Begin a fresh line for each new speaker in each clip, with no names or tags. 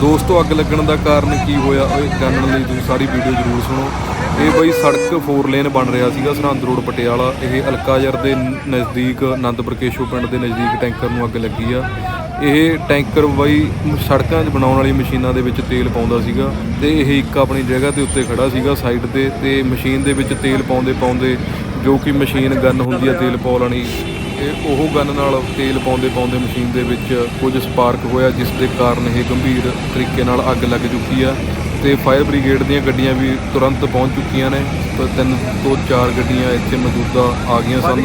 ਦੋਸਤੋ, ਅੱਗ ਲੱਗਣ ਦਾ ਕਾਰਨ ਕੀ ਹੋਇਆ? ਇਹ ਜਾਣਨ ਲਈ ਤੁਸੀਂ ਸਾਰੀ ਵੀਡੀਓ ਜ਼ਰੂਰ ਸੁਣੋ। ਇਹ ਬਈ ਸੜਕ 4 ਲੇਨ ਬਣ ਰਿਹਾ ਸੀਗਾ, ਸਰਹੰਦ ਰੋਡ ਪਟਿਆਲਾ। ਇਹ ਅਲਕਾ ਅਲਕਾਜਰ ਦੇ ਨਜ਼ਦੀਕ ਆਨੰਦਪੁਰ ਕੇਸ਼ੂ ਪਿੰਡ ਦੇ ਨਜ਼ਦੀਕ ਟੈਂਕਰ ਨੂੰ ਅੱਗ ਲੱਗੀ ਆ। ਇਹ ਟੈਂਕਰ ਬਈ ਸੜਕਾਂ 'ਚ ਬਣਾਉਣ ਵਾਲੀ ਮਸ਼ੀਨਾਂ ਦੇ ਵਿੱਚ ਤੇਲ ਪਾਉਂਦਾ ਸੀਗਾ ਤੇ ਇਹ ਇੱਕ ਆਪਣੀ ਜਗ੍ਹਾ ਤੇ ਉੱਤੇ ਖੜਾ ਸੀਗਾ ਸਾਈਡ ਤੇ ਤੇ ਮਸ਼ੀਨ ਦੇ ਵਿੱਚ ਤੇਲ ਪਾਉਂਦੇ ਪਾਉਂਦੇ ਜੋ ਕਿ ਮਸ਼ੀਨ ਗਨ ਹੁੰਦੀ ਆ ਤੇਲ ਪਾਉਣ ਵਾਲੀ ਇਹ ਉਹ ਗਨ ਨਾਲ ਤੇਲ ਪਾਉਂਦੇ ਪਾਉਂਦੇ ਮਸ਼ੀਨ ਦੇ ਵਿੱਚ ਕੁਝ ਸਪਾਰਕ ਹੋਇਆ, ਜਿਸ ਦੇ ਕਾਰਨ ਇਹ ਗੰਭੀਰ ਤਰੀਕੇ ਨਾਲ ਅੱਗ ਲੱਗ ਚੁੱਕੀ ਆ। ਤੇ ਫਾਇਰ ਬ੍ਰਿਗੇਡ ਦੀਆਂ ਗੱਡੀਆਂ ਵੀ ਤੁਰੰਤ ਪਹੁੰਚ ਚੁੱਕੀਆਂ ਨੇ, ਤੇ ਤਿੰਨ ਤੋਂ ਚਾਰ ਗੱਡੀਆਂ ਇੱਥੇ ਮੌਜੂਦਾ ਆ ਗਈਆਂ ਸਨ।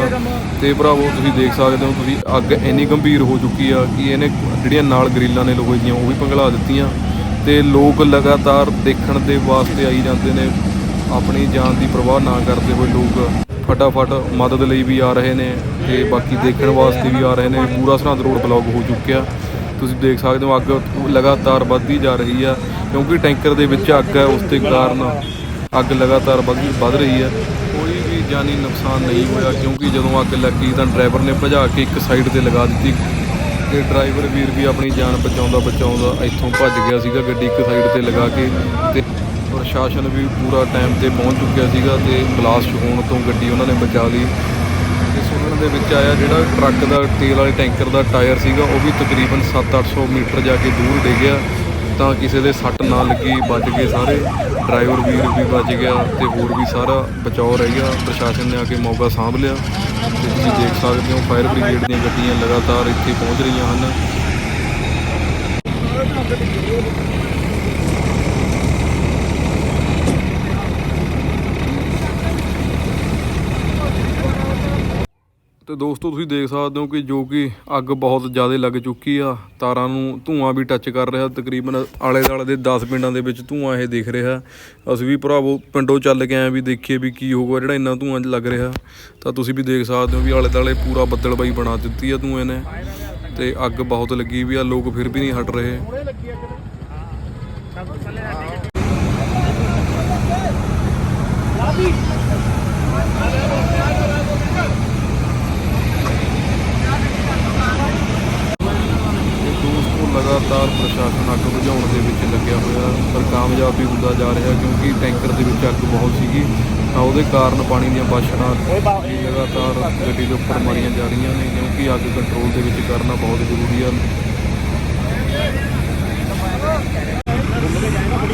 ਤੇ ਭਰਾਵੋ, ਤੁਸੀਂ ਦੇਖ ਸਕਦੇ ਹੋ, ਤੁਸੀਂ ਅੱਗ ਇੰਨੀ ਗੰਭੀਰ ਹੋ ਚੁੱਕੀ ਆ ਕਿ ਇਹਨੇ ਜਿਹੜੀਆਂ ਨਾਲ ਗਰੀਲਾਂ ਨੇ ਲੋਹੇ ਦੀਆਂ, ਉਹ ਵੀ ਪਿਘਲਾ ਦਿੱਤੀਆਂ। ਤੇ ਲੋਕ ਲਗਾਤਾਰ ਦੇਖਣ ਦੇ ਵਾਸਤੇ ਆਈ ਜਾਂਦੇ ਨੇ, ਆਪਣੀ ਜਾਨ ਦੀ ਪਰਵਾਹ ਨਾ ਕਰਦੇ ਹੋਏ ਲੋਕ। ਫਟਾਫਟ ਮਦਦ ਲਈ ਵੀ ਆ ਰਹੇ ਨੇ ਤੇ ਬਾਕੀ ਦੇਖਣ ਵਾਸਤੇ ਵੀ ਆ ਰਹੇ ਨੇ। ਪੂਰਾ ਸਰਹੰਦ ਰੋਡ ਬਲੌਕ ਹੋ ਚੁੱਕਿਆ। ਤੁਸੀਂ ਦੇਖ ਸਕਦੇ ਹੋ ਅੱਗ ਲਗਾਤਾਰ ਵੱਧਦੀ ਜਾ ਰਹੀ ਆ, ਕਿਉਂਕਿ ਟੈਂਕਰ ਦੇ ਵਿੱਚ ਅੱਗ ਹੈ, ਉਸ ਦੇ ਕਾਰਨ ਅੱਗ ਲਗਾਤਾਰ ਵੱਧ ਵੱਧ ਰਹੀ ਹੈ। ਕੋਈ ਵੀ ਜਾਨੀ ਨੁਕਸਾਨ ਨਹੀਂ ਹੋਇਆ, ਕਿਉਂਕਿ ਜਦੋਂ ਅੱਗ ਲੱਗੀ ਤਾਂ ਡਰਾਈਵਰ ਨੇ ਭਜਾ ਕੇ ਇੱਕ ਸਾਈਡ ਤੇ ਲਗਾ ਦਿੱਤੀ ਤੇ ਡਰਾਈਵਰ ਵੀਰ ਵੀ ਆਪਣੀ ਜਾਨ ਬਚਾਉਂਦਾ ਬਚਾਉਂਦਾ ਇੱਥੋਂ ਭੱਜ ਗਿਆ ਸੀਗਾ, ਗੱਡੀ ਇੱਕ ਸਾਈਡ ਤੇ ਲਗਾ ਕੇ ਤੇ ਪ੍ਰਸ਼ਾਸਨ ਵੀ ਪੂਰਾ ਟਾਈਮ ਤੇ ਪਹੁੰਚ ਚੁੱਕਿਆ ਸੀਗਾ ਤੇ ਬਲਾਸਟ ਹੋਣ ਤੋਂ ਗੱਡੀ ਉਹਨਾਂ ਨੇ ਬਚਾ ਲਈ। ਤੇ ਸੁਣਨ ਦੇ ਵਿੱਚ ਆਇਆ ਜਿਹੜਾ ਟਰੱਕ ਦਾ ਤੇਲ ਵਾਲੇ ਟੈਂਕਰ ਦਾ ਟਾਇਰ ਸੀਗਾ, ਉਹ ਵੀ ਤਕਰੀਬਨ 7-800 ਮੀਟਰ ਜਾ ਕੇ ਦੂਰ ਡਿੱਗਿਆ ਤਾਂ ਕਿਸੇ ਦੇ ਸੱਟ ਨਾ ਲੱਗੀ ਬਚ ਗਏ ਸਾਰੇ। ਡਰਾਈਵਰ ਵੀਰ ਵੀ ਬਚ ਗਿਆ ਤੇ ਹੋਰ ਵੀ ਸਾਰਾ ਬਚਾਓ ਰਹਿ ਗਿਆ। ਪ੍ਰਸ਼ਾਸਨ ਨੇ ਆ ਕੇ ਮੌਕਾ ਸਾਂਭ ਲਿਆ। ਤੇ ਤੁਸੀਂ ਦੇਖ ਸਕਦੇ ਹੋ ਫਾਇਰ ਬ੍ਰਿਗੇਡ ਦੀਆਂ ਗੱਡੀਆਂ ਲਗਾਤਾਰ ਇੱਥੇ ਪਹੁੰਚ ਰਹੀਆਂ ਹਨ। ਤੇ ਦੋਸਤੋ, ਤੁਸੀਂ ਦੇਖ ਸਕਦੇ ਹੋ ਕਿ ਜੋ ਕਿ ਅੱਗ ਬਹੁਤ ਜ਼ਿਆਦਾ ਲੱਗ ਚੁੱਕੀ ਆ। ਤਾਰਾਂ ਨੂੰ ਧੂਆਂ ਵੀ ਟੱਚ ਕਰ ਰਿਹਾ। ਤਕਰੀਬਨ ਆਲੇ ਦਾਲੇ ਦੇ 10 ਪਿੰਡਾਂ ਦੇ ਵਿੱਚ ਧੂਆਂ ਇਹ ਦਿਖ ਰਿਹਾ। ਅਸੀਂ ਵੀ ਭਰਾਵੋ ਪਿੰਡੋਂ ਚੱਲ ਕੇ ਆਏ ਵੀ ਦੇਖੀਏ ਵੀ ਕੀ ਹੋਊਗਾ ਜਿਹੜਾ ਇੰਨਾ ਧੂਆਂ ਲੱਗ ਰਿਹਾ। ਤਾਂ ਤੁਸੀਂ ਵੀ ਦੇਖ ਸਕਦੇ ਹੋ ਵੀ ਆਲੇ ਦਾਲੇ ਪੂਰਾ ਬੱਦਲਬਾਈ ਬਣਾ ਦਿੱਤੀ ਆ ਧੂਏ ਨੇ। ਤੇ ਅੱਗ ਬਹੁਤ ਲੱਗੀ ਵੀ ਆ, ਲੋਕ ਫਿਰ ਵੀ ਨਹੀਂ ਹਟ ਰਹੇ। ਤੇ ਦੋਸਤੋ ਲਗਾਤਾਰ ਪ੍ਰਸ਼ਾਸਨ ਅੱਗ ਬੁਝਾਉਣ ਦੇ ਵਿੱਚ ਲੱਗਿਆ ਹੋਇਆ ਪਰ ਕਾਮਯਾਬ ਵੀ ਹੁੰਦਾ ਜਾ ਰਿਹਾ ਕਿਉਂਕਿ ਟੈਂਕਰ ਦੇ ਵਿੱਚ ਅੱਗ ਬਹੁਤ ਸੀਗੀ, ਤਾਂ ਉਹਦੇ ਕਾਰਨ ਪਾਣੀ ਦੀਆਂ ਬਾਸ਼ਣਾਂ ਵੀ ਲਗਾਤਾਰ ਗੱਡੀ ਦੇ ਉੱਪਰ ਮਾਰੀਆਂ ਜਾ ਰਹੀਆਂ ਨੇ, ਕਿਉਂਕਿ ਅੱਗ ਕੰਟਰੋਲ ਦੇ ਵਿੱਚ ਕਰਨਾ ਬਹੁਤ ਜ਼ਰੂਰੀ ਆ।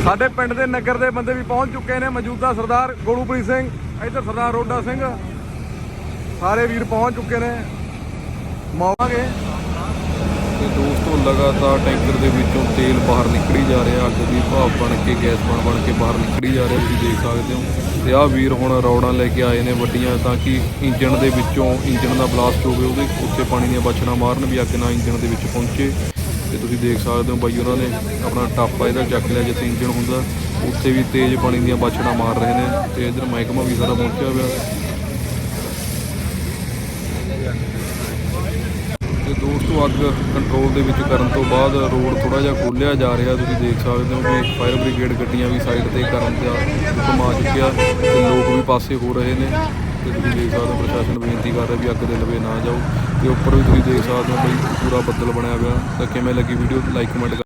ਸਾਡੇ ਪਿੰਡ ਦੇ ਨਗਰ ਦੇ ਬੰਦੇ ਵੀ ਪਹੁੰਚ ਚੁੱਕੇ ਨੇ, ਮੌਜੂਦਾ ਸਰਦਾਰ ਗੋਲੂਪ੍ਰੀਤ ਸਿੰਘ, ਇੱਧਰ ਸਰਦਾਰ ਰੋਡਾ ਸਿੰਘ। ਸਾਰੇ ਵੀਰ ਪਹੁੰਚ ਚੁੱਕੇ ਨੇ। ਮੌਵਾਂਗੇ।
ਤੇ ਦੋਸਤੋ ਲਗਾਤਾਰ ਟੈਂਕਰ ਦੇ ਵਿੱਚੋਂ ਤੇਲ ਬਾਹਰ ਨਿਕਲੀ ਜਾ ਰਿਹਾ, ਅੱਗ ਦੀ ਭਾਪ ਬਣ ਕੇ, ਗੈਸ ਬਣ ਬਣ ਕੇ ਬਾਹਰ ਨਿਕਲੀ ਜਾ ਰਿਹਾ, ਤੁਸੀਂ ਦੇਖ ਸਕਦੇ ਹੋ। ਤੇ ਆਹ ਵੀਰ ਹੁਣ ਰੌੜਾਂ ਲੈ ਕੇ ਆਏ ਨੇ ਵੱਡੀਆਂ, ਤਾਂ ਕਿ ਇੰਜਣ ਦੇ ਵਿੱਚੋਂ ਇੰਜਣ ਦਾ ਬਲਾਸਟ ਹੋਵੇ, ਉਹਦੇ ਉੱਤੇ ਪਾਣੀ ਦੀਆਂ ਬਾਛੜਾਂ ਮਾਰਨ ਵੀ ਅੱਗ ਨਾ ਇੰਜਣ ਦੇ ਵਿੱਚ ਪਹੁੰਚੇ। ਤੇ ਤੁਸੀਂ ਦੇਖ ਸਕਦੇ ਹੋ ਬਾਈ, ਉਹਨਾਂ ਨੇ ਆਪਣਾ ਟਾਪਾ ਇਹਦਾ ਚੱਕ ਲਿਆ, ਜਿੱਥੇ ਇੰਜਣ ਹੁੰਦਾ, ਉੱਥੇ ਵੀ ਤੇਜ਼ ਪਾਣੀ ਦੀਆਂ ਬਾਛੜਾਂ ਮਾਰ ਰਹੇ ਨੇ। ਤੇ ਇਧਰ ਮਹਿਕਮਾ ਵੀ ਸਾਰਾ ਪਹੁੰਚਿਆ ਹੋਇਆ। ਤੇ ਅੱਗ ਕੰਟਰੋਲ ਦੇ ਵਿੱਚ ਕਰਨ ਤੋਂ ਬਾਅਦ ਰੋਡ ਥੋੜਾ ਜਿਹਾ ਖੋਲਿਆ ਜਾ ਰਿਹਾ, ਤੁਸੀਂ ਦੇਖ ਸਕਦੇ ਹੋ ਕਿ ਫਾਇਰ ਬ੍ਰਿਗੇਡ ਗੱਡੀਆਂ ਵੀ ਸਾਈਡ ਤੇ ਕਰਨ ਦਾ ਹੁਕਮ ਆ ਚੁੱਕਿਆ ਤੇ ਲੋਕ ਵੀ ਪਾਸੇ ਹੋ ਰਹੇ ਨੇ। ਤੇ ਤੁਸੀਂ ਦੇਖ ਸਕਦੇ ਹੋ ਪ੍ਰਸ਼ਾਸਨ ਬੇਨਤੀ ਕਰ ਰਿਹਾ ਵੀ ਅੱਗ ਦੇ ਲਵੇ ਨਾ ਜਾਓ। ਤੇ ਉੱਪਰ ਵੀ ਤੁਸੀਂ ਦੇਖ ਸਕਦੇ ਹੋ ਬਈ ਪੂਰਾ ਬੱਦਲ ਬਣਿਆ ਹੋਇਆ ਤਾਂ ਕਿਵੇਂ ਲੱਗੀ ਵੀਡੀਓ ਲਾਈਕ ਕਮੈਂਟ